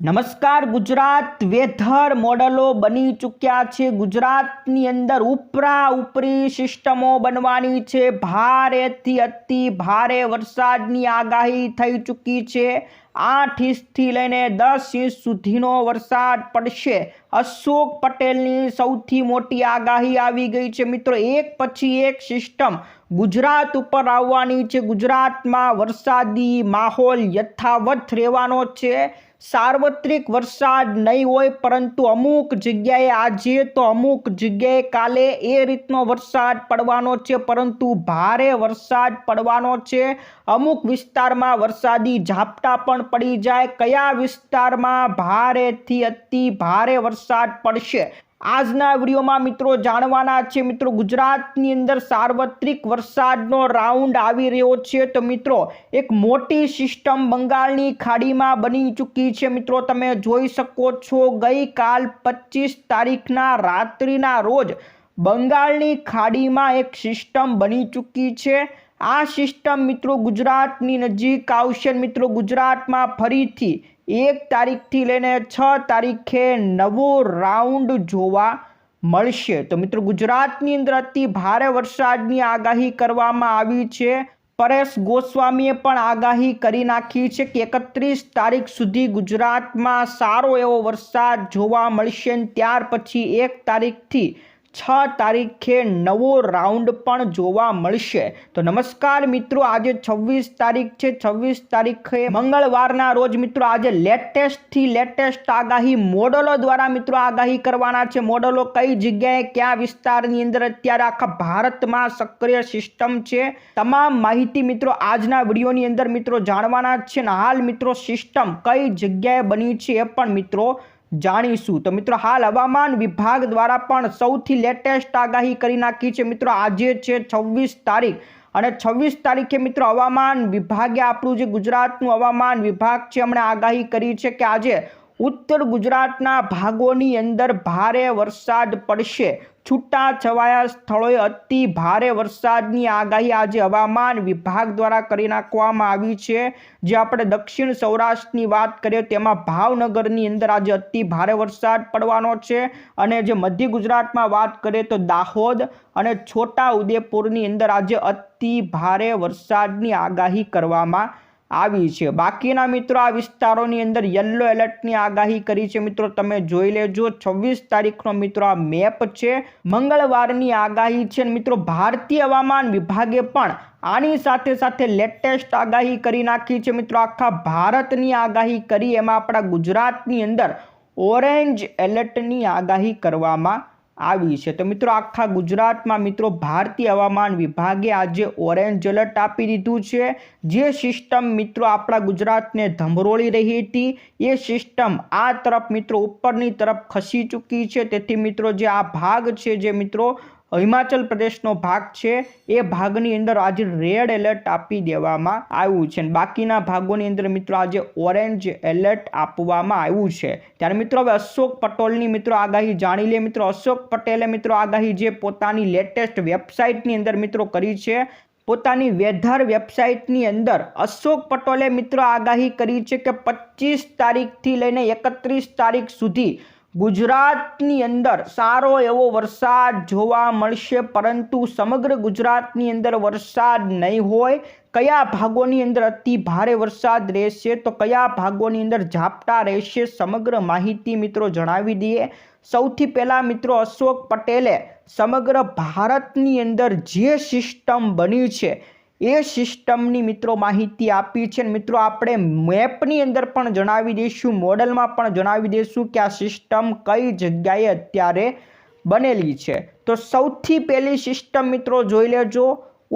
નમસ્કાર, ગુજરાત વેધર મોડલો બની ચૂક્યા છે. ગુજરાતની અંદર ઉપરા ઉપરી સિસ્ટમો બનવાની છે. ભારેથી અતિ ભારે વરસાદની આગાહી થઈ ચૂકી છે. આઠ ઇંચથી લઈને દસ ઇંચ સુધીનો વરસાદ પડશે. અશોક પટેલની સૌથી મોટી આગાહી આવી ગઈ છે. મિત્રો, એક પછી એક સિસ્ટમ ગુજરાત ઉપર આવવાની છે. ગુજરાતમાં વરસાદી માહોલ યથાવત રહેવાનો છે. સાર્વત્રિક વરસાદ નહીં હોય પરંતુ અમુક જગ્યાએ આજે તો અમુક જગ્યાએ કાલે એ રીતનો વરસાદ પડવાનો છે, પરંતુ ભારે વરસાદ પડવાનો છે. અમુક વિસ્તારમાં વરસાદી ઝાપટા પણ પડી જાય. કયા વિસ્તારમાં ભારેથી અતિ ભારે વરસાદ પડશે? આજના વિડીયોમાં મિત્રો જાણવાના છે, મિત્રો ગુજરાતની અંદર સાર્વત્રિક વરસાદનો રાઉન્ડ આવી રહ્યો છે. તો મિત્રો, એક મોટી સિસ્ટમ બંગાળની ખાડીમાં બની ચૂકી છે. મિત્રો, તમે જોઈ શકો છો, ગઈકાલ પચીસ તારીખના રાત્રિના રોજ બંગાળની ખાડીમાં એક સિસ્ટમ બની ચૂકી છે. આ સિસ્ટમ મિત્રો ગુજરાતની નજીક આવશે મિત્રો ગુજરાતમાં ફરીથી એક તારીખથી લઈને છ તારીખે નવો રાઉન્ડ જોવા મળશે. તો મિત્રો, ગુજરાતની અંદર અતિ ભારે વરસાદની આગાહી કરવામાં આવી છે. પરેશ ગોસ્વામીએ પણ આગાહી કરી નાખી છે કે એકત્રીસ તારીખ સુધી ગુજરાતમાં સારો એવો વરસાદ જોવા મળશે ત્યાર પછી એક તારીખથી છ તારીખે નવો રાઉન્ડ પણ જોવા મળશે. તો નમસ્કાર મિત્રો, આજે છવ્વીસ તારીખ છે. છવ્વીસ તારીખે મંગળવારના રોજ મિત્રો, આજે લેટેસ્ટથી લેટેસ્ટ આગાહી મોડલો દ્વારા મિત્રો આગાહી કરવાના છે. મોડલો કઈ જગ્યાએ, કયા વિસ્તારની અંદર, અત્યારે આખા ભારતમાં સક્રિય સિસ્ટમ છે. તમામ માહિતી મિત્રો આજના વિડીયોની અંદર મિત્રો જાણવાના છે ને હાલ મિત્રો સિસ્ટમ કઈ જગ્યાએ બની છે એ પણ મિત્રો જાણીશું. તો મિત્રો, હાલ હવામાન વિભાગ દ્વારા પણ સૌથી લેટેસ્ટ આગાહી કરી નાખી છે. મિત્રો, આજે છે છવ્વીસ તારીખ અને છવ્વીસ તારીખે મિત્રો, હવામાન વિભાગે આપણું જે ગુજરાતનું હવામાન વિભાગ છે હમણાં આગાહી કરી છે કે આજે ઉત્તર ગુજરાતના ભાગોની અંદર ભારે વરસાદ પડશે. છૂટા છવાયા સ્થળોએ અતિ ભારે વરસાદની આગાહી આજે હવામાન વિભાગ દ્વારા કરી નાખવામાં આવી છે. જે આપણે દક્ષિણ સૌરાષ્ટ્રની વાત કરીએ, તેમાં ભાવનગરની અંદર આજે અતિ ભારે વરસાદ પડવાનો છે. અને જે મધ્ય ગુજરાતમાં વાત કરીએ તો દાહોદ અને છોટા ઉદેપુરની અંદર આજે અતિ ભારે વરસાદની આગાહી કરવામાં આવી છે. બાકીના મિત્રો આ વિસ્તારોની અંદર યલો એલર્ટની આગાહી કરી છે. મિત્રો, તમે જોઈ લેજો, છવ્વીસ તારીખનો મિત્રો આ મેપ છે. મંગળવારની આગાહી છે મિત્રો, ભારતીય હવામાન વિભાગે પણ આની સાથે સાથે લેટેસ્ટ આગાહી કરી નાખી છે. મિત્રો, આખા ભારતની આગાહી કરી, એમાં આપણા ગુજરાતની અંદર ઓરેન્જ એલર્ટની આગાહી કરવામાં આવી છે. તો મિત્રો આખા ગુજરાતમાં મિત્રો ભારતીય હવામાન વિભાગે આજે ઓરેન્જ એલર્ટ આપી દીધું છે. જે સિસ્ટમ મિત્રો આપણા ગુજરાતને ધમરોળી રહી હતી, એ સિસ્ટમ આ તરફ મિત્રો ઉપરની તરફ ખસી ચૂકી છે. તેથી મિત્રો જે આ ભાગ છે જે મિત્રો હિમાચલ પ્રદેશનો ભાગ છે. એ ભાગની અંદર આજે રેડ એલર્ટ આપી દેવામાં આવ્યું છે બાકીના ભાગોની અંદર મિત્રો આજે ઓરેન્જ એલર્ટ આપવામાં આવ્યું છે. ત્યારે મિત્રો હવે અશોક પટેલની મિત્રો આગાહી જાણી લે. મિત્રો અશોક પટેલે મિત્રો આગાહી જે પોતાની લેટેસ્ટ વેબસાઇટની અંદર મિત્રો કરી છે, પોતાની વેધર વેબસાઇટની અંદર અશોક પટેલે મિત્રો આગાહી કરી છે કે પચીસ તારીખથી લઈને એકત્રીસ તારીખ સુધી ગુજરાતની અંદર સારો એવો વરસાદ જોવા મળશે, પરંતુ સમગ્ર ગુજરાતની અંદર વરસાદ નહીં હોય. કયા ભાગોની અંદર અતિ ભારે વરસાદ રહેશે? તો કયા ભાગોની અંદર ઝાપટા રહેશે? સમગ્ર માહિતી મિત્રો જણાવી દઈએ. સૌથી પહેલાં મિત્રો અશોક પટેલે સમગ્ર ભારતની અંદર જે સિસ્ટમ બની છે એ સિસ્ટમની મિત્રો માહિતી આપી છે મિત્રો આપણે મેપની અંદર પણ જણાવી દઈશું, મોડલમાં પણ જણાવી દઈશું કે આ સિસ્ટમ કઈ જગ્યાએ અત્યારે બનેલી છે. તો સૌથી પહેલી સિસ્ટમ મિત્રો જોઈ લેજો.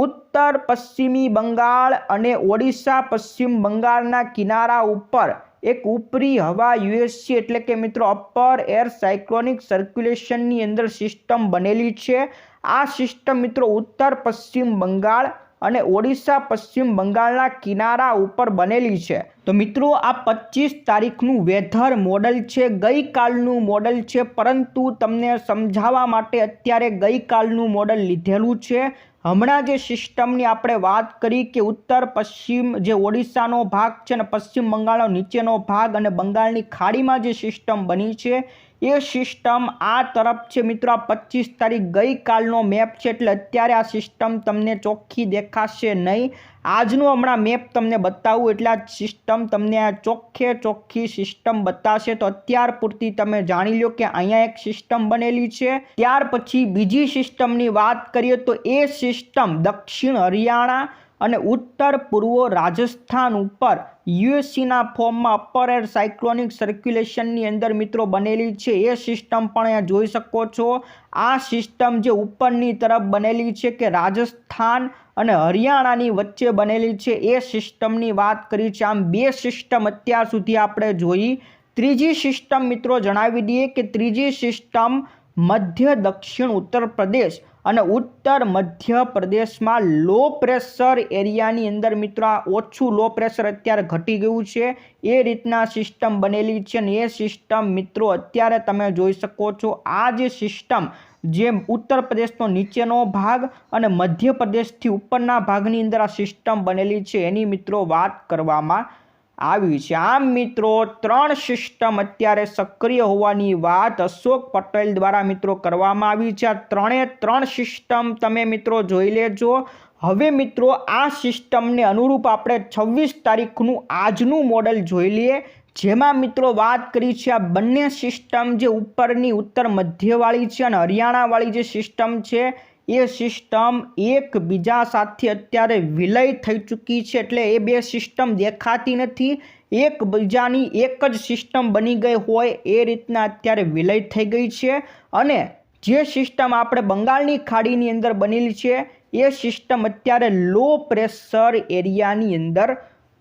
ઉત્તર, પશ્ચિમી બંગાળ અને ઓડિશા, પશ્ચિમ બંગાળના કિનારા ઉપર એક ઉપરી હવા યુએસસી એટલે કે મિત્રો અપર એર સાયક્લોનિક સર્ક્યુલેશનની અંદર સિસ્ટમ બનેલી છે. આ સિસ્ટમ મિત્રો ઉત્તર, પશ્ચિમ બંગાળ અને ઓડિશા, પશ્ચિમ બંગાળના કિનારા ઉપર બનેલી છે. તો મિત્રો, આ પચીસ તારીખનું વેધર મોડલ છે. ગઈકાલનું મોડલ છે, પરંતુ તમને સમજાવવા માટે અત્યારે ગઈકાલનું મોડલ લીધેલું છે. હમણાં જે સિસ્ટમની આપણે વાત કરી કે ઉત્તર, પશ્ચિમ જે ઓડિશાનો ભાગ છે અને પશ્ચિમ બંગાળનો નીચેનો ભાગ અને બંગાળની ખાડીમાં જે સિસ્ટમ બની છે એ સિસ્ટમ આ તરફ છે મિત્રો, આ પચીસ તારીખ ગઈકાલનો મેપ છે, એટલે અત્યારે આ સિસ્ટમ તમને ચોખ્ખી દેખાશે નહીં. આજનો હમણાં મેપ તમને બતાવું, એટલે આ સિસ્ટમ તમને આ ચોખ્ખે ચોખ્ખી સિસ્ટમ બતાવશે તો અત્યાર પૂરતી તમે જાણી લો કે અહીંયા એક સિસ્ટમ બનેલી છે. ત્યાર પછી બીજી સિસ્ટમની વાત કરીએ તો એ સિસ્ટમ દક્ષિણ હરિયાણા અને ઉત્તર પૂર્વ રાજસ્થાન ઉપર યુએસસીના ફોર્મમાં અપર એર સાયક્લોનિક સર્ક્યુલેશનની અંદર મિત્રો બનેલી છે. એ સિસ્ટમ પણ અહીંયા જોઈ શકો છો. આ સિસ્ટમ જે ઉપરની તરફ બનેલી છે કે રાજસ્થાન અને હરિયાણાની વચ્ચે બનેલી છે. એ સિસ્ટમની વાત કરી છે. આમ બે સિસ્ટમ અત્યાર સુધી આપણે જોઈ. ત્રીજી સિસ્ટમ મિત્રો જણાવી દઈએ કે ત્રીજી સિસ્ટમ મધ્ય, દક્ષિણ, ઉત્તર પ્રદેશ અને ઉત્તર મધ્ય પ્રદેશમાં લો પ્રેશર એરિયાની અંદર મિત્રો આ ઓછું લો પ્રેશર અત્યારે ઘટી ગયું છે. એ રીતના સિસ્ટમ બનેલી છે અને એ સિસ્ટમ મિત્રો અત્યારે તમે જોઈ શકો છો. આ જે સિસ્ટમ જે ઉત્તર પ્રદેશનો નીચેનો ભાગ અને મધ્ય પ્રદેશથી ઉપરના ભાગની અંદર આ સિસ્ટમ બનેલી છે એની મિત્રો વાત કરવામાં આવી છે. આમ મિત્રો, ત્રણ સિસ્ટમ અત્યારે સક્રિય હોવાની વાત અશોક પટેલ દ્વારા મિત્રો કરવામાં આવી છે. આ ત્રણે ત્રણ સિસ્ટમ તમે મિત્રો જોઈ લેજો. હવે મિત્રો, આ સિસ્ટમને અનુરૂપ આપણે છવ્વીસ તારીખનું આજનું મોડલ જોઈ લઈએ. જેમાં મિત્રો વાત કરી છે આ બંને સિસ્ટમ જે ઉપરની, ઉત્તર મધ્યવાળી છે અને હરિયાણાવાળી જે સિસ્ટમ છે. એ સિસ્ટમ એકબીજા સાથે અત્યારે વિલય થઈ ચૂકી છે એટલે એ બે સિસ્ટમ દેખાતી નથી. એકબીજાની એક જ સિસ્ટમ બની ગઈ હોય એ રીતના અત્યારે વિલય થઈ ગઈ છે. અને જે સિસ્ટમ આપણે બંગાળની ખાડીની અંદર બનેલી છે, એ સિસ્ટમ અત્યારે લો પ્રેશર એરિયાની અંદર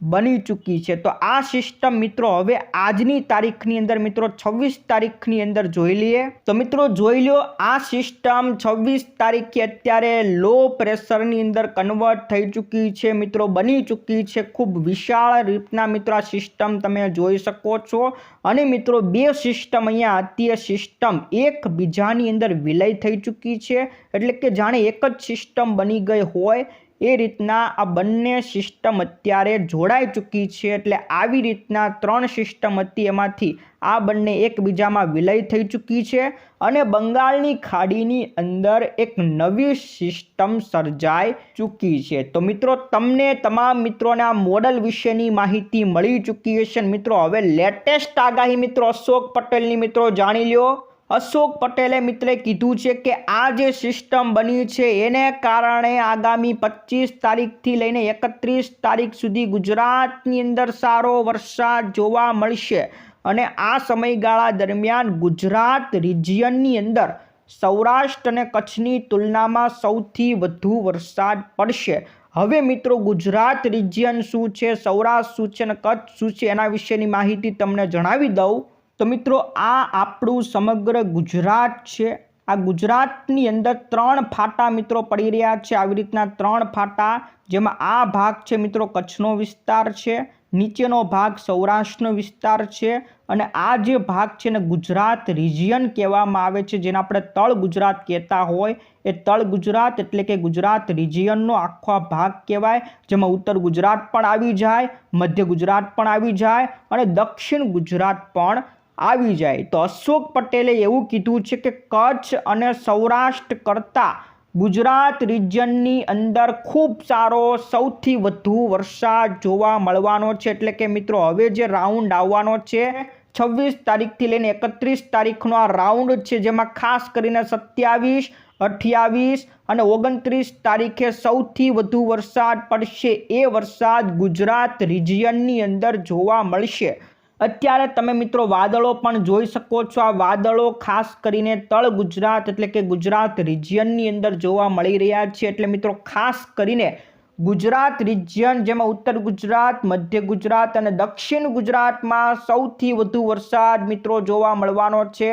બની ચૂકી છે. તો આ સિસ્ટમ મિત્રો હવે આજની તારીખની અંદર મિત્રો છવ્વીસ તારીખની અંદર જોઈ લઈએ. તો મિત્રો જોઈ લો આ સિસ્ટમ છવ્વીસ તારીખે અત્યારે લો પ્રેશરની અંદર કન્વર્ટ થઈ ચૂકી છે. મિત્રો બની ચૂકી છે. ખૂબ વિશાળ રીતના મિત્રો આ સિસ્ટમ તમે જોઈ શકો છો. અને મિત્રો બે સિસ્ટમ અહીંયા એ સિસ્ટમ એકબીજાની અંદર વિલય થઈ ચૂકી છે. એટલે કે જાણે એક જ સિસ્ટમ બની ગઈ હોય. એ રીતના આ બંને સિસ્ટમ અત્યારે જોડાઈ ચૂકી છે એટલે આવી રીતના ત્રણ સિસ્ટમ હતી એમાંથી આ બંને એકબીજામાં વિલય થઈ ચૂકી છે અને બંગાળની ખાડીની અંદર એક નવી સિસ્ટમ સર્જાઈ ચૂકી છે. તો મિત્રો, તમને તમામ મિત્રોને મોડલ વિશેની માહિતી મળી ચૂકી હશે મિત્રો, હવે લેટેસ્ટ આગાહી મિત્રો અશોક પટેલની મિત્રો જાણી લ્યો. અશોક પટેલે મિત્રે કીધું છે કે આ જે સિસ્ટમ બની છે, એને કારણે આગામી પચીસ તારીખથી લઈને એકત્રીસ તારીખ સુધી ગુજરાતની અંદર સારો વરસાદ જોવા મળશે અને આ સમયગાળા દરમિયાન ગુજરાત રિજિયનની અંદર સૌરાષ્ટ્ર અને કચ્છની તુલનામાં સૌથી વધુ વરસાદ પડશે. હવે મિત્રો, ગુજરાત રિજિયન શું છે, સૌરાષ્ટ્ર શું છે અને કચ્છ શું છે એના વિશેની માહિતી તમને જણાવી દઉં. તો મિત્રો આ આપણું સમગ્ર ગુજરાત છે. આ ગુજરાતની અંદર ત્રણ ફાટા મિત્રો પડી રહ્યા છે. આવી રીતના ત્રણ ફાટા જેમાં આ ભાગ છે મિત્રો કચ્છનો વિસ્તાર છે, નીચેનો ભાગ સૌરાષ્ટ્રનો વિસ્તાર છે અને આ જે ભાગ છે ને ગુજરાત રિજિયન કહેવામાં આવે છે. જેને આપણે તળ ગુજરાત કહેતા હોય. એ તળ ગુજરાત એટલે કે ગુજરાત રિજિયનનો આખો ભાગ કહેવાય. જેમાં ઉત્તર ગુજરાત પણ આવી જાય, મધ્ય ગુજરાત પણ આવી જાય અને દક્ષિણ ગુજરાત પણ આવી જાય. તો અશોક પટેલે એવું કીધું છે કે કચ્છ અને સૌરાષ્ટ્ર કરતાં ગુજરાત રિજનની અંદર ખૂબ સારો, સૌથી વધુ વરસાદ જોવા મળવાનો છે. એટલે કે મિત્રો, હવે જે રાઉન્ડ આવવાનો છે, છવ્વીસ તારીખથી લઈને એકત્રીસ તારીખનો આ રાઉન્ડ છે, જેમાં ખાસ કરીને સત્યાવીસ, અઠ્યાવીસ અને ઓગણત્રીસ તારીખે સૌથી વધુ વરસાદ પડશે. એ વરસાદ ગુજરાત રિજિયનની અંદર જોવા મળશે. અત્યારે તમે મિત્રો વાદળો પણ જોઈ શકો છો. આ વાદળો ખાસ કરીને તળ ગુજરાત એટલે કે ગુજરાત રિજિયનની અંદર જોવા મળી રહ્યા છે. એટલે મિત્રો ખાસ કરીને ગુજરાત રિજિયન, જેમાં ઉત્તર ગુજરાત, મધ્ય ગુજરાત અને દક્ષિણ ગુજરાતમાં સૌથી વધુ વરસાદ મિત્રો જોવા મળવાનો છે.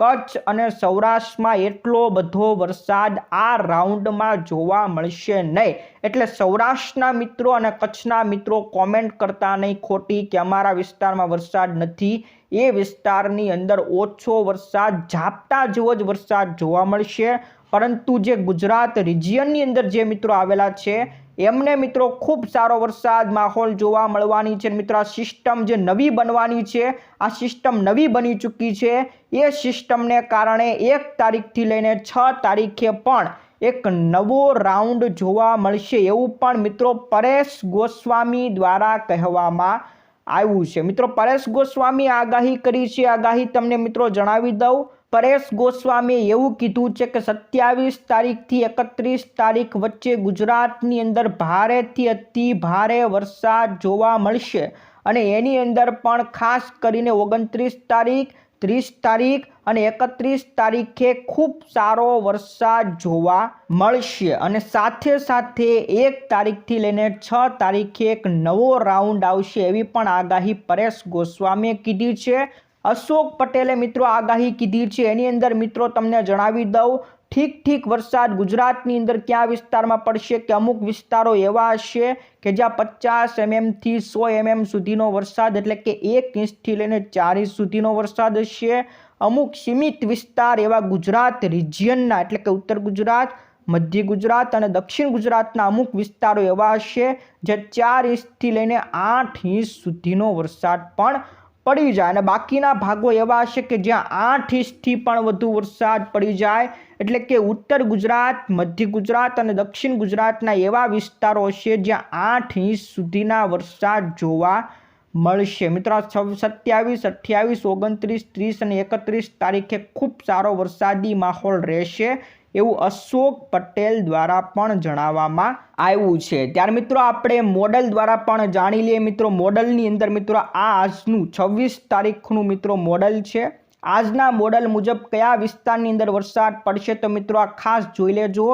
કચ્છ અને સૌરાષ્ટ્રમાં એટલો બધો વરસાદ આ રાઉન્ડમાં જોવા મળશે નહીં. એટલે સૌરાષ્ટ્રના મિત્રો અને કચ્છના મિત્રો કોમેન્ટ કરતા નહીં ખોટી કે અમારા વિસ્તારમાં વરસાદ નથી. એ વિસ્તારની અંદર ઓછો વરસાદ, ઝાપટા જેવો જ વરસાદ જોવા મળશે. પરંતુ જે ગુજરાત રિજિયનની અંદર જે મિત્રો આવેલા છે એમને મિત્રો ખૂબ સારો વરસાદ માહોલ જોવા મળવાની છે. મિત્રો, આ સિસ્ટમ જે નવી બનવાની છે, આ સિસ્ટમ નવી બની ચૂકી છે. એ સિસ્ટમને કારણે એક તારીખથી લઈને છ તારીખે પણ એક નવો રાઉન્ડ જોવા મળશે એવું પણ મિત્રો પરેશ ગોસ્વામી દ્વારા કહેવામાં આવ્યું છે. મિત્રો, પરેશ ગોસ્વામી આગાહી કરી છે. આગાહી તમને મિત્રો જણાવી દઉં. પરેશ ગોસ્વામીએ એવું કીધું છે કે સત્યાવીસ તારીખથી એકત્રીસ તારીખ વચ્ચે ગુજરાતની અંદર ભારેથી અતિ ભારે વરસાદ જોવા મળશે અને એની અંદર પણ ખાસ કરીને ઓગણત્રીસ તારીખ, ત્રીસ તારીખ અને એકત્રીસ તારીખે ખૂબ સારો વરસાદ જોવા મળશે અને સાથે સાથે એક તારીખથી લઈને છ તારીખે એક નવો રાઉન્ડ આવશે એવી પણ આગાહી પરેશ ગોસ્વામીએ કીધી છે. અશોક પટેલે, મિત્રો, આગાહી કીધી છે. એની અંદર, મિત્રો, તમને જણાવી દઉં. ઠીક ઠીક વરસાદ ગુજરાતની અંદર કયા વિસ્તારમાં પડશે કે અમુક વિસ્તારો એવા હશે કે જ્યાં પચાસ એમએમથી સો એમએમ સુધીનો વરસાદ, એટલે કે એક ઇંચથી લઈને ચાર ઇંચ સુધીનો વરસાદ હશે. અમુક સીમિત વિસ્તાર એવા ગુજરાત રિજિયનના, એટલે કે ઉત્તર ગુજરાત, મધ્ય ગુજરાત અને દક્ષિણ ગુજરાતના અમુક વિસ્તારો એવા હશે જે ચાર ઇંચથી લઈને આઠ ઇંચ સુધીનો વરસાદ પણ પડી જાય અને બાકીના ભાગો એવા હશે કે જ્યાં આઠ ઇંચથી પણ વધુ વરસાદ પડી જાય, એટલે કે ઉત્તર ગુજરાત, મધ્ય ગુજરાત અને દક્ષિણ ગુજરાતના એવા વિસ્તારો હશે જ્યાં આઠ ઇંચ સુધીના વરસાદ જોવા મળશે. મિત્રો સત્યાવીસ, અઠ્યાવીસ, ઓગણત્રીસ, ત્રીસ અને એકત્રીસ તારીખે ખૂબ સારો વરસાદી માહોલ રહેશે. એવું અશોક પટેલ દ્વારા પણ જણાવવામાં આવ્યું છે. ત્યાર મિત્રો આપણે મોડલ દ્વારા પણ જાણી લઈએ. મિત્રો, મોડલની અંદર મિત્રો, આ આજનું છવ્વીસ તારીખનું મિત્રો મોડલ છે. આજના મોડલ મુજબ કયા વિસ્તારની અંદર વરસાદ પડશે તો મિત્રો, આ ખાસ જોઈ લેજો.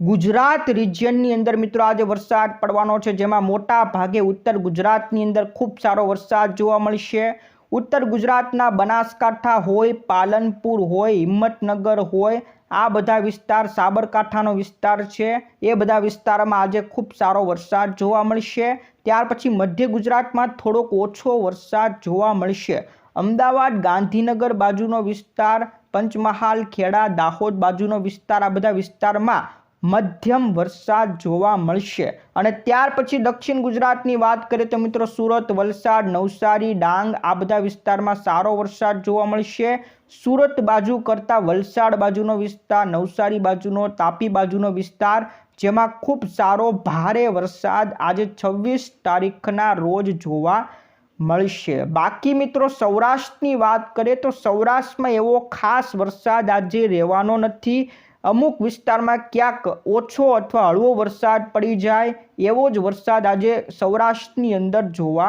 ગુજરાત રિજિયનની અંદર મિત્રો, આજે વરસાદ પડવાનો છે. જેમાં મોટા ભાગે ઉત્તર ગુજરાતની અંદર ખૂબ સારો વરસાદ જોવા મળશે. ઉત્તર ગુજરાતના બનાસકાંઠા હોય, પાલનપુર હોય, હિંમતનગર હોય આ બધા વિસ્તાર સાબરકાંઠાનો વિસ્તાર છે. એ બધા વિસ્તારમાં આજે ખૂબ સારો વરસાદ જોવા મળશે. ત્યાર પછી મધ્ય ગુજરાતમાં થોડોક ઓછો વરસાદ જોવા મળશે. અમદાવાદ, ગાંધીનગર બાજુનો વિસ્તાર, પંચમહાલ, ખેડા, દાહોદ બાજુનો વિસ્તાર આ બધા વિસ્તારમાં મધ્યમ વરસાદ જોવા મળશે. અને ત્યાર પછી દક્ષિણ ગુજરાતની વાત કરીએ તો મિત્રો સુરત, વલસાડ, નવસારી, ડાંગ આ બધા વિસ્તારમાં સારો વરસાદ જોવા મળશે. સુરત બાજુ કરતાં વલસાડ બાજુનો વિસ્તાર, નવસારી બાજુનો, તાપી બાજુનો વિસ્તાર, જેમાં ખૂબ સારો ભારે વરસાદ આજે છવ્વીસ તારીખના રોજ જોવા મળશે. બાકી મિત્રો સૌરાષ્ટ્રની વાત કરીએ તો સૌરાષ્ટ્રમાં એવો ખાસ વરસાદ આજે રહેવાનો નથી. અમુક વિસ્તારમાં ક્યાંક ઓછો અથવા હળવો વરસાદ પડી જાય એવો જ વરસાદ આજે સૌરાષ્ટ્રની અંદર જોવા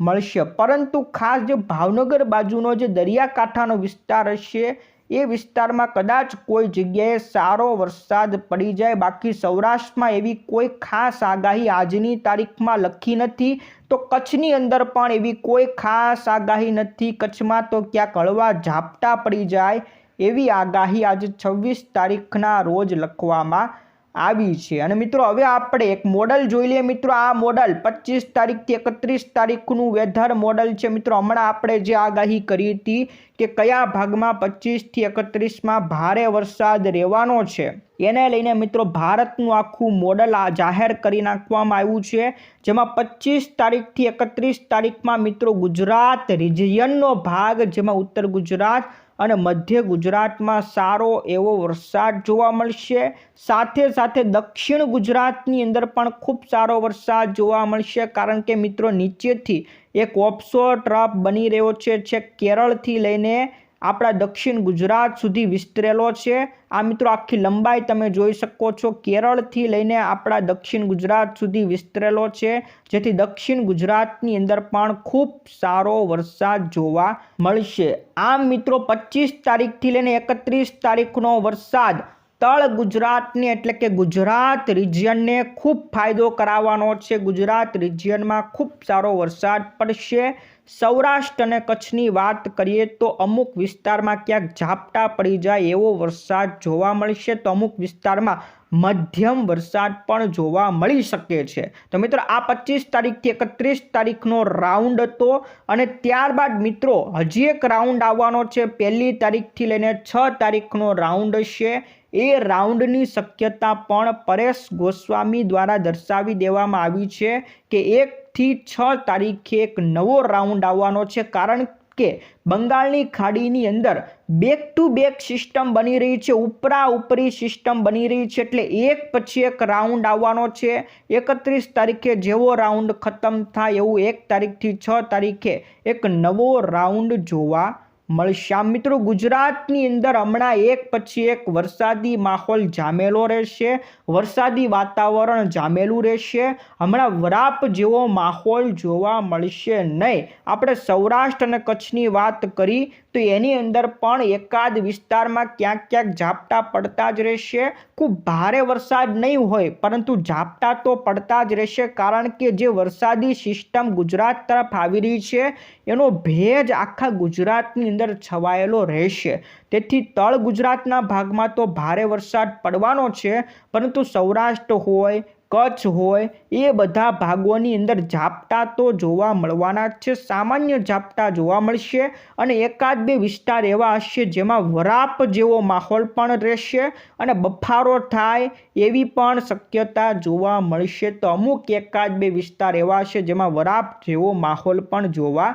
મળશે. પરંતુ ખાસ જે ભાવનગર બાજુનો જે દરિયાકાંઠાનો વિસ્તાર હશે, એ વિસ્તારમાં કદાચ કોઈ જગ્યાએ સારો વરસાદ પડી જાય. બાકી સૌરાષ્ટ્રમાં એવી કોઈ ખાસ આગાહી આજની તારીખમાં લખી નથી. તો કચ્છની અંદર પણ એવી કોઈ ખાસ આગાહી નથી. કચ્છમાં તો ક્યાંક હળવા ઝાપટા પડી જાય એવી આગાહી આજે છવ્વીસ તારીખના રોજ લખવામાં આવી છે. અને મિત્રો, હવે આપણે એક મોડલ જોઈ લઈએ. મિત્રો, આ મોડલ પચીસ તારીખથી એકત્રીસ તારીખનું વેધર મોડલ છે. મિત્રો, હમણાં આપણે જે આગાહી કરી હતી કે કયા ભાગમાં પચીસથી એકત્રીસમાં ભારે વરસાદ રહેવાનો છે, એને લઈને મિત્રો, ભારતનું આખું મોડલ આ જાહેર કરી નાખવામાં આવ્યું છે. જેમાં પચીસ તારીખથી એકત્રીસ તારીખમાં મિત્રો, ગુજરાત રિજિયનનો ભાગ, જેમાં ઉત્તર ગુજરાત અને મધ્ય ગુજરાતમાં સારો એવો વરસાદ જોવા મળશે. સાથે સાથે દક્ષિણ ગુજરાતની અંદર પણ ખૂબ સારો વરસાદ જોવા મળશે. કારણ કે મિત્રો નીચેથી એક ઓપ્સો ટ્રફ બની રહ્યો છે છેક કેરળથી લઈને આપણા દક્ષિણ ગુજરાત સુધી વિસ્તરેલો છે. આ મિત્રો આખી લંબાઈ તમે જોઈ શકો છો. કેરળથી લઈને આપણા દક્ષિણ ગુજરાત સુધી વિસ્તરેલો છે. જેથી દક્ષિણ ગુજરાતની અંદર પણ ખૂબ સારો વરસાદ જોવા મળશે. આમ મિત્રો પચીસ તારીખથી લઈને એકત્રીસ તારીખનો વરસાદ તળ ગુજરાતને એટલે કે ગુજરાત રિજિયનને ખૂબ ફાયદો કરાવવાનો છે. ગુજરાત રિજિયનમાં ખૂબ સારો વરસાદ પડશે. સૌરાષ્ટ્ર અને કચ્છની વાત કરીએ તો અમુક વિસ્તારમાં ક્યાંક ઝાપટા પડી જાય એવો વરસાદ જોવા મળશે. તો અમુક વિસ્તારમાં મધ્યમ વરસાદ પણ જોવા મળી શકે છે. તો મિત્રો, આ પચીસ તારીખથી એકત્રીસ તારીખનો રાઉન્ડ હતો અને ત્યારબાદ મિત્રો, હજી એક રાઉન્ડ આવવાનો છે. પહેલી તારીખથી લઈને છ તારીખનો રાઉન્ડ છે. એ રાઉન્ડની શક્યતા પણ પરેશ ગોસ્વામી દ્વારા દર્શાવી દેવામાં આવી છે કે એકથી છ તારીખે એક નવો રાઉન્ડ આવવાનો છે. કારણ કે બંગાળની ખાડીની અંદર બેક ટુ બેક સિસ્ટમ બની રહી છે. ઉપરા ઉપરી સિસ્ટમ બની રહી છે. એટલે એક પછી એક રાઉન્ડ આવવાનો છે. એકત્રીસ તારીખે જેવો રાઉન્ડ ખતમ થાય એવું એક તારીખથી છ તારીખે એક નવો રાઉન્ડ જોવા મળશે. આ મિત્રો, ગુજરાતની અંદર હમણાં એક પછી એક વરસાદી માહોલ જામેલો રહેશે, વરસાદી વાતાવરણ જામેલું રહેશે. હમણાં વરાપ જેવો માહોલ જોવા મળશે નહીં. આપણે સૌરાષ્ટ્ર અને કચ્છની વાત કરી, તો એની અંદર પણ એકાદ વિસ્તારમાં ક્યાંક ક્યાંક ઝાપટા પડતા જ રહેશે. ખૂબ ભારે વરસાદ નહીં હોય, પરંતુ ઝાપટા તો પડતા જ રહેશે, કારણ કે જે વરસાદી સિસ્ટમ ગુજરાત તરફ આવી રહી છે, એનો ભેજ આખા ગુજરાતની અંદર છવાયેલો રહેશે. તેથી તળ ગુજરાતના ભાગમાં તો ભારે વરસાદ પડવાનો છે, પરંતુ સૌરાષ્ટ્ર હોય, કચ્છ હોય, એ બધા ભાગોની અંદર ઝાપટા તો જોવા મળવાના જ છે, સામાન્ય ઝાપટા જોવા મળશે અને એકાદ બે વિસ્તાર એવા હશે જેમાં વરાપ જેવો માહોલ પણ રહેશે અને બફારો થાય એવી પણ શક્યતા જોવા મળશે. તો અમુક એકાદ બે વિસ્તાર એવા હશે જેમાં વરાપ જેવો માહોલ પણ જોવા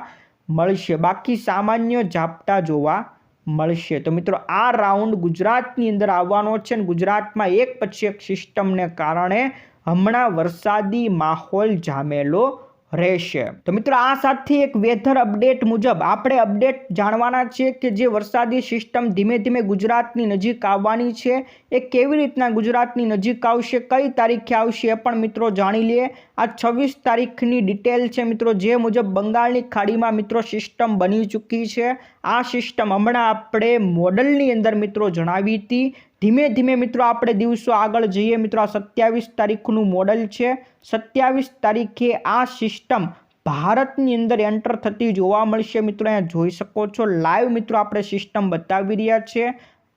મળશે. બાકી સામાન્ય ઝાપટા જોવા મળશે. તો મિત્રો, આ રાઉન્ડ ગુજરાતની અંદર આવવાનો છે અને ગુજરાતમાં એક પછી એક સિસ્ટમને કારણે હમણાં વરસાદી માહોલ જામેલો રહેશે. તો મિત્રો, આ સાથે એક વેધર અપડેટ મુજબ આપણે અપડેટ જાણવાના છે કે જે વરસાદી સિસ્ટમ ધીમે ધીમે ગુજરાતની નજીક આવવાની છે. એ કેવી રીતના ગુજરાતની નજીક આવશે, કઈ તારીખે આવશે એ પણ મિત્રો જાણી લઈએ. આ છવ્વીસ તારીખની ડિટેલ છે મિત્રો, જે મુજબ બંગાળની ખાડીમાં મિત્રો સિસ્ટમ બની ચૂકી છે. આ સિસ્ટમ હમણાં આપણે મોડલની અંદર મિત્રો જણાવી હતી. ધીમે ધીમે મિત્રો આપણે દિવસો આગળ જઈએ. મિત્રો, આ સત્યાવીસ તારીખનું મોડલ છે. સત્યાવીસ તારીખે આ સિસ્ટમ ભારતની અંદર એન્ટર થતી જોવા મળશે. મિત્રો, અહીંયા જોઈ શકો છો, લાઈવ મિત્રો આપણે સિસ્ટમ બતાવી રહ્યા છે.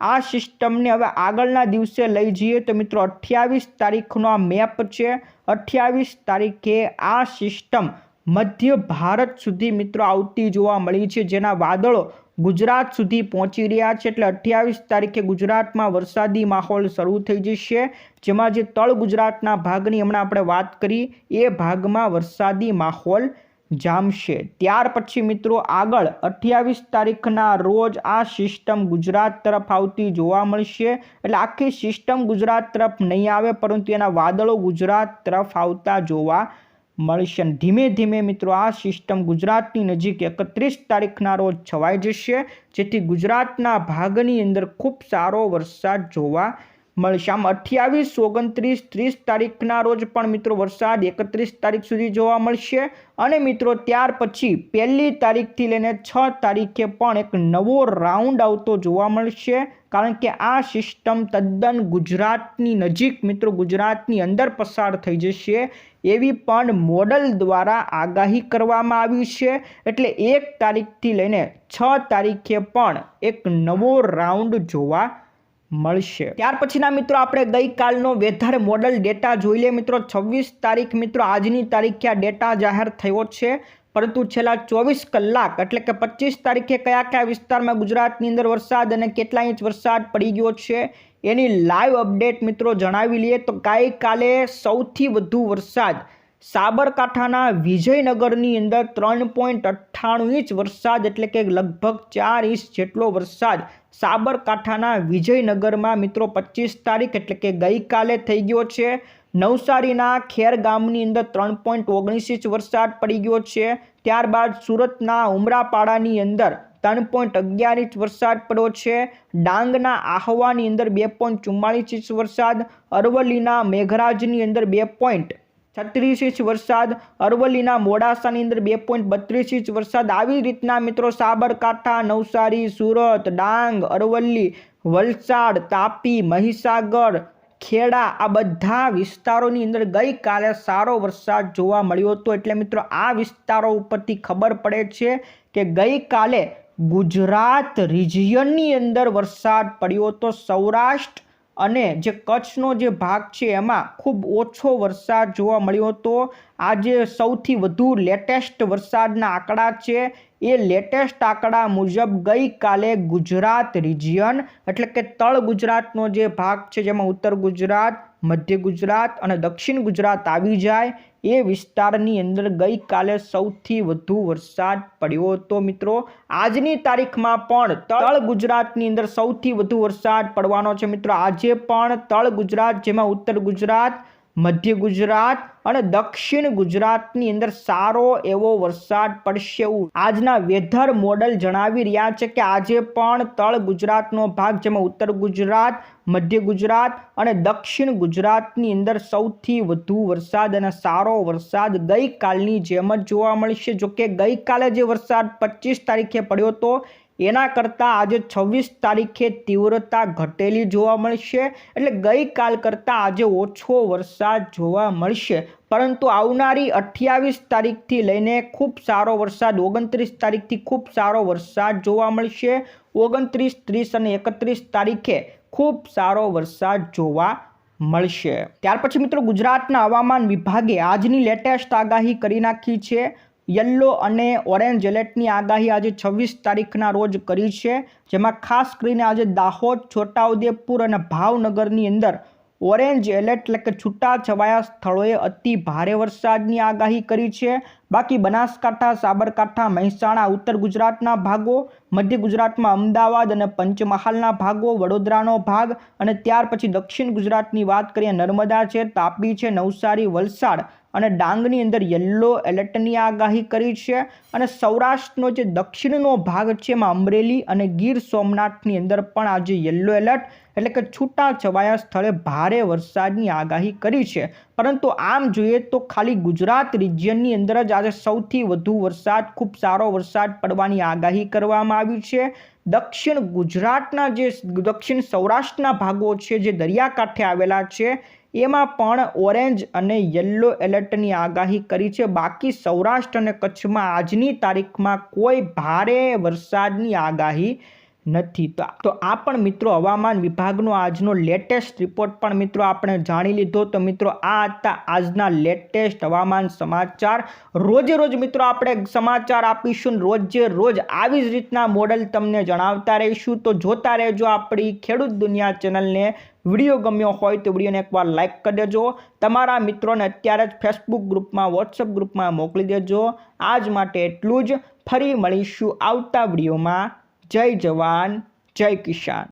આ સિસ્ટમને હવે આગળના દિવસે લઈ જઈએ તો મિત્રો, અઠ્યાવીસ તારીખનો આ મેપ છે. અઠ્યાવીસ તારીખે આ સિસ્ટમ મધ્ય ભારત સુધી મિત્રો આવતી જોવા મળી છે. જેના વાદળો ગુજરાત સુધી પહોંચી રહ્યા છે એટલે અઠ્યાવીસ તારીખે ગુજરાતમાં વરસાદી માહોલ શરૂ થઈ જશે. જેમાં જે તળ ગુજરાતના ભાગની હમણાં આપણે વાત કરી, એ ભાગમાં વરસાદી માહોલ જામશે. ત્યાર પછી મિત્રો આગળ અઠ્યાવીસ તારીખના રોજ આ સિસ્ટમ ગુજરાત તરફ આવતી જોવા મળશે. એટલે આખી સિસ્ટમ ગુજરાત તરફ નહીં આવે, પરંતુ એના વાદળો ગુજરાત તરફ આવતા જોવા મળશે ધીમે ધીમે મિત્રો આ સિસ્ટમ ગુજરાતની નજીક એકત્રીસ તારીખના રોજ છવાઈ જશે. જેથી ગુજરાતના ભાગની અંદર ખૂબ સારો વરસાદ જોવા મળશે આમ અઠ્યાવીસ, ઓગણત્રીસ, ત્રીસ તારીખના રોજ પણ મિત્રો વરસાદ એકત્રીસ તારીખ સુધી જોવા મળશે. અને મિત્રો ત્યાર પછી પહેલી તારીખથી લઈને છ તારીખે પણ એક નવો રાઉન્ડ આવતો જોવા મળશે. કારણ કે આ સિસ્ટમ તદ્દન ગુજરાતની નજીક મિત્રો ગુજરાતની અંદર પસાર થઈ જશે. એવી પણ મોડલ દ્વારા આગાહી કરવામાં આવી છે. એટલે એક તારીખથી લઈને છ તારીખે પણ એક નવો રાઉન્ડ જોવા મળશે. ત્યાર પછીના મિત્રો આપણે ગઈકાલનો વેધર મોડલ ડેટા જોઈ લઈએ મિત્રો, છવ્વીસ તારીખ મિત્રો, આજની તારીખે આ ડેટા જાહેર થયો છે. પરંતુ છેલ્લા ચોવીસ કલાક, એટલે કે પચીસ તારીખે કયા કયા વિસ્તારમાં ગુજરાતની અંદર વરસાદ અને કેટલા ઇંચ વરસાદ પડી ગયો છે, એની લાઈવ અપડેટ મિત્રો જણાવી લઈએ. તો ગઈકાલે સૌથી વધુ વરસાદ સાબરકાંઠાના વિજયનગરની અંદર ત્રણ પોઈન્ટ અઠ્ઠાણું ઇંચ વરસાદ, એટલે કે લગભગ ચાર ઇંચ જેટલો વરસાદ સાબરકાંઠાના વિજયનગરમાં મિત્રો પચીસ તારીખ એટલે કે ગઈકાલે થઈ ગયો છે. નવસારીના ખેર ગામની અંદર ત્રણ પોઈન્ટ ઓગણીસ ઇંચ વરસાદ પડી ગયો છે. ત્યારબાદ સુરતના ઉમરાપાડાની અંદર ત્રણ પોઈન્ટ અગિયાર ઇંચ વરસાદ પડ્યો છે. ડાંગના આહવાની અંદર બે પોઈન્ટ ચુમ્માળીસ ઇંચ વરસાદ. અરવલ્લીના મેઘરાજની અંદર બે પોઈન્ટ છત્રીસ ઇંચ વરસાદ, અરવલ્લીના મોડાસાની અંદર બે પોઈન્ટ બત્રીસ ઇંચ વરસાદ. આવી રીતના મિત્રો સાબરકાંઠા, નવસારી, સુરત, ડાંગ, અરવલ્લી, વલસાડ, તાપી, મહીસાગર, ખેડા આ બધા વિસ્તારોની અંદર ગઈકાલે સારો વરસાદ જોવા મળ્યો હતો. એટલે મિત્રો આ વિસ્તારો ઉપરથી ખબર પડે છે કે ગઈકાલે ગુજરાત રિજિયનની અંદર વરસાદ પડ્યો હતો. સૌરાષ્ટ્ર અને જે કચ્છનો જે ભાગ છે એમાં ખૂબ ઓછો વરસાદ જોવા મળ્યો હતો. આજે સૌથી વધુ લેટેસ્ટ વરસાદના આંકડા છે. એ લેટેસ્ટ આંકડા મુજબ ગઈકાલે ગુજરાત રિજિયન, એટલે કે તળ ગુજરાતનો જે ભાગ છે, જેમાં ઉત્તર ગુજરાત, મધ્ય ગુજરાત અને દક્ષિણ ગુજરાત આવી જાય. એ વિસ્તારની અંદર ગઈકાલે સૌથી વધુ વરસાદ પડ્યો હતો મિત્રો. આજની તારીખમાં પણ તળ ગુજરાતની અંદર સૌથી વધુ વરસાદ પડવાનો છે મિત્રો. આજે પણ તળ ગુજરાત જેમાં ઉત્તર ગુજરાત મધ્ય ગુજરાત અને દક્ષિણ ગુજરાતની અંદર સારો એવો વરસાદ પડશે એવું આજના વેધર મોડલ જણાવી રહ્યા છે કે આજે પણ તળ ગુજરાતનો ભાગ, જેમાં ઉત્તર ગુજરાત, મધ્ય ગુજરાત અને દક્ષિણ ગુજરાતની અંદર સૌથી વધુ વરસાદ અને સારો વરસાદ ગઈકાલની જેમ જ જોવા મળશે. જોકે ગઈકાલે જે વરસાદ પચીસ તારીખે પડ્યો હતો એના કરતાં આજે છવ્વીસ તારીખે તીવ્રતા ઘટેલી જોવા મળશે. એટલે ગઈકાલ કરતાં આજે ઓછો વરસાદ જોવા મળશે. પરંતુ આવનારી અઠ્યાવીસ તારીખથી લઈને ખૂબ સારો વરસાદ, ઓગણત્રીસ તારીખથી ખૂબ સારો વરસાદ જોવા મળશે. ઓગણત્રીસ, ત્રીસ અને એકત્રીસ તારીખે ખૂબ સારો વરસાદ જોવા મળશે. ત્યાર પછી મિત્રો ગુજરાતના હવામાન વિભાગે આજની લેટેસ્ટ આગાહી કરી નાખી છે. યલો અને ઓરેન્જ એલર્ટની આગાહી આજે છવ્વીસ તારીખના રોજ કરી છે, જેમાં ખાસ કરીને આજે દાહોદ, છોટાઉદેપુર અને ભાવનગરની અંદર ઓરેન્જ એલર્ટ એટલે કે છૂટા છવાયા સ્થળોએ અતિ ભારે વરસાદની આગાહી કરી છે. બાકી બનાસકાંઠા, સાબરકાંઠા, મહેસાણા, ઉત્તર ગુજરાતના ભાગો, મધ્ય ગુજરાતમાં અમદાવાદ અને પંચમહાલના ભાગો, વડોદરાનો ભાગ અને ત્યાર પછી દક્ષિણ ગુજરાતની વાત કરીએ, નર્મદા છે, તાપી છે, નવસારી, વલસાડ અને ડાંગની અંદર યલો એલર્ટની આગાહી કરી છે અને સૌરાષ્ટ્રનો જે દક્ષિણનો ભાગ છે એમાં અમરેલી અને ગીર સોમનાથની અંદર પણ આજે યલો એલર્ટ એટલે કે છૂટા છવાયા સ્થળે ભારે વરસાદની આગાહી કરી છે. પરંતુ આમ જોઈએ તો ખાલી ગુજરાત રિજિયનની અંદર જ આજે સૌથી વધુ વરસાદ, ખૂબ સારો વરસાદ પડવાની આગાહી કરવામાં આવી છે. દક્ષિણ ગુજરાતના જે દક્ષિણ સૌરાષ્ટ્રના ભાગો છે જે દરિયાકાંઠે આવેલા છે એમાં પણ ઓરેન્જ અને યલો એલર્ટની આગાહી કરી છે. બાકી સૌરાષ્ટ્ર અને કચ્છમાં આજની તારીખમાં કોઈ ભારે વરસાદની આગાહી નથી. તો આ પણ મિત્રો હવામાન વિભાગનો આજનો લેટેસ્ટ રિપોર્ટ પણ મિત્રો આપણે જાણી લીધો. તો મિત્રો આ હતા આજના લેટેસ્ટ હવામાન સમાચાર. રોજે રોજ મિત્રો આપણે સમાચાર આપીશું રોજે રોજ આવી જ રીતના મોડલ તમને જણાવતા રહીશું. તો જોતા રહેજો આપણી ખેડૂત દુનિયા ચેનલને વીડિયો ગમ્યો હોય તો વિડીયોને એકવાર લાઇક કરી દેજો. તમારા મિત્રોને અત્યારે જ ફેસબુક ગ્રુપમાં વોટ્સઅપ ગ્રુપમાં મોકલી દેજો. આજ માટે એટલું જ. ફરી મળીશું આવતા વિડીયોમાં. જય જવાન, જય કિસાન.